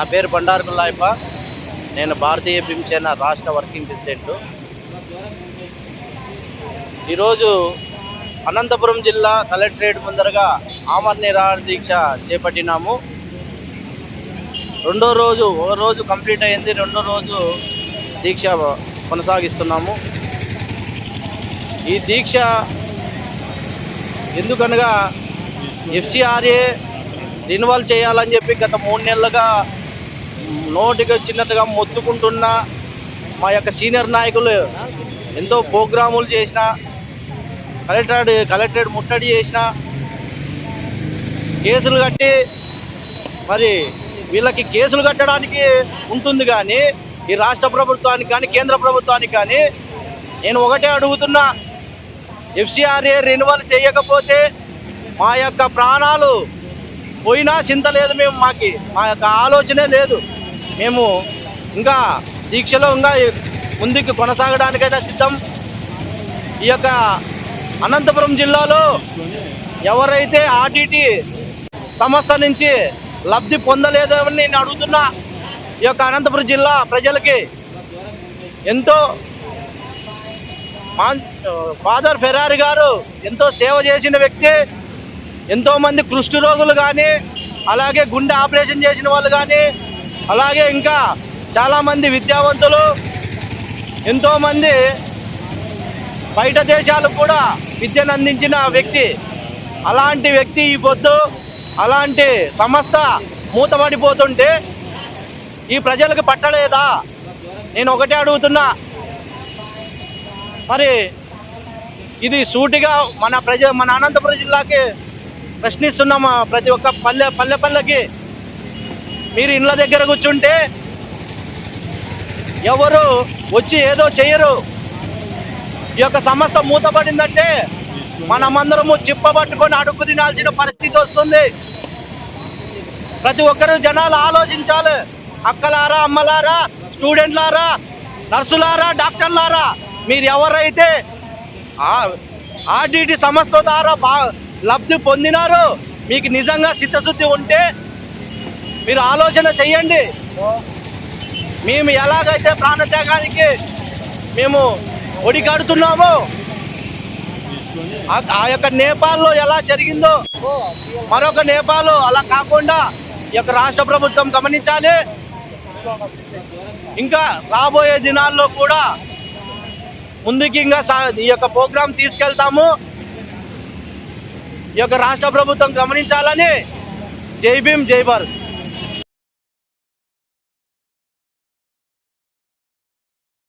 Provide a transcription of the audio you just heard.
నా పేరు బండారు గుల్లాయప్ప నేను భారతీయ భీమసేన రాష్ట్ర వర్కింగ్ ప్రెసిడెంట్. ఈరోజు అనంతపురం జిల్లా కలెక్టరేట్ ముందరగా ఆమరణ నిరాహార దీక్ష చేపట్టినాము. రెండో రోజు ఓ రోజు కంప్లీట్ అయింది. రెండో రోజు దీక్ష కొనసాగిస్తున్నాము. ఈ దీక్ష ఎందుకనగా ఎఫ్సిఆర్ఏ రిన్వాల్ చేయాలని చెప్పి గత మూడు నెలలుగా నోటికి వచ్చినట్టుగా మొత్తుకుంటున్న మా యొక్క సీనియర్ నాయకులు ఎంతో ప్రోగ్రాములు చేసిన కలెక్టరేట్ కలెక్టరేట్ ముట్టడి చేసిన కేసులు కట్టి మరి వీళ్ళకి కేసులు కట్టడానికి ఉంటుంది కానీ ఈ రాష్ట్ర ప్రభుత్వానికి కానీ కేంద్ర ప్రభుత్వానికి కానీ నేను ఒకటే అడుగుతున్నా ఎఫ్సిఆర్ఏ రెన్యువల్ చేయకపోతే మా యొక్క ప్రాణాలు పోయినా చింత లేదు మేము మాకి మా యొక్క ఆలోచనే లేదు. మేము ఇంకా దీక్షలో ఇంకా ముందుకు కొనసాగడానికైనా సిద్ధం. ఈ యొక్క అనంతపురం జిల్లాలో ఎవరైతే ఆర్టీటీ సంస్థ నుంచి లబ్ధి పొందలేదో అని నేను అడుగుతున్నా ఈ యొక్క అనంతపురం జిల్లా ప్రజలకి ఎంతో ఫాదర్ ఫెరారి గారు ఎంతో సేవ చేసిన వ్యక్తి. ఎంతోమంది మంది రోగులు కానీ అలాగే గుండె ఆపరేషన్ చేసిన వాళ్ళు కానీ అలాగే ఇంకా చాలామంది విద్యావంతులు ఎంతోమంది బయట దేశాలకు కూడా విద్యను అందించిన వ్యక్తి. అలాంటి వ్యక్తి ఈ పొద్దు అలాంటి సంస్థ మూతపడిపోతుంటే ఈ ప్రజలకు పట్టలేదా? నేను ఒకటే అడుగుతున్నా. మరి ఇది సూటిగా మన ప్రజ మన అనంతపురం జిల్లాకి ప్రశ్నిస్తున్నాం ప్రతి ఒక్క పల్లె పల్లె పల్లెకి. మీరు ఇండ్ల దగ్గర కూర్చుంటే ఎవరు వచ్చి ఏదో చేయరు. ఈ యొక్క సమస్య మూతపడిందంటే మనమందరము చిప్పబట్టుకొని అడుగు తినాల్సిన పరిస్థితి వస్తుంది. ప్రతి ఒక్కరు జనాలు ఆలోచించాలి. అక్కలారా అమ్మలారా స్టూడెంట్లారా నర్సులారా డాక్టర్లారా మీరు ఎవరైతే ఆర్డిటి సంస్థ ద్వారా బా లబ్ధి పొందినారు. మీకు నిజంగా చిత్తశుద్ధి ఉంటే మీరు ఆలోచన చెయ్యండి. మేము ఎలాగైతే ప్రాణత్యాగానికి మేము ఒడిగాడుతున్నామో ఆ- ఆ యొక్క నేపాల్లో ఎలా జరిగిందో మరొక నేపాల్ అలా కాకుండా ఈ యొక్క రాష్ట్ర ప్రభుత్వం గమనించాలి. ఇంకా రాబోయే దినాల్లో కూడా ముందుకి ఇంకా ఈ యొక్క ప్రోగ్రాం తీసుకెళ్తాము. ఈ యొక్క రాష్ట్ర ప్రభుత్వం గమనించాలని జై భీమ్ జై భారత్.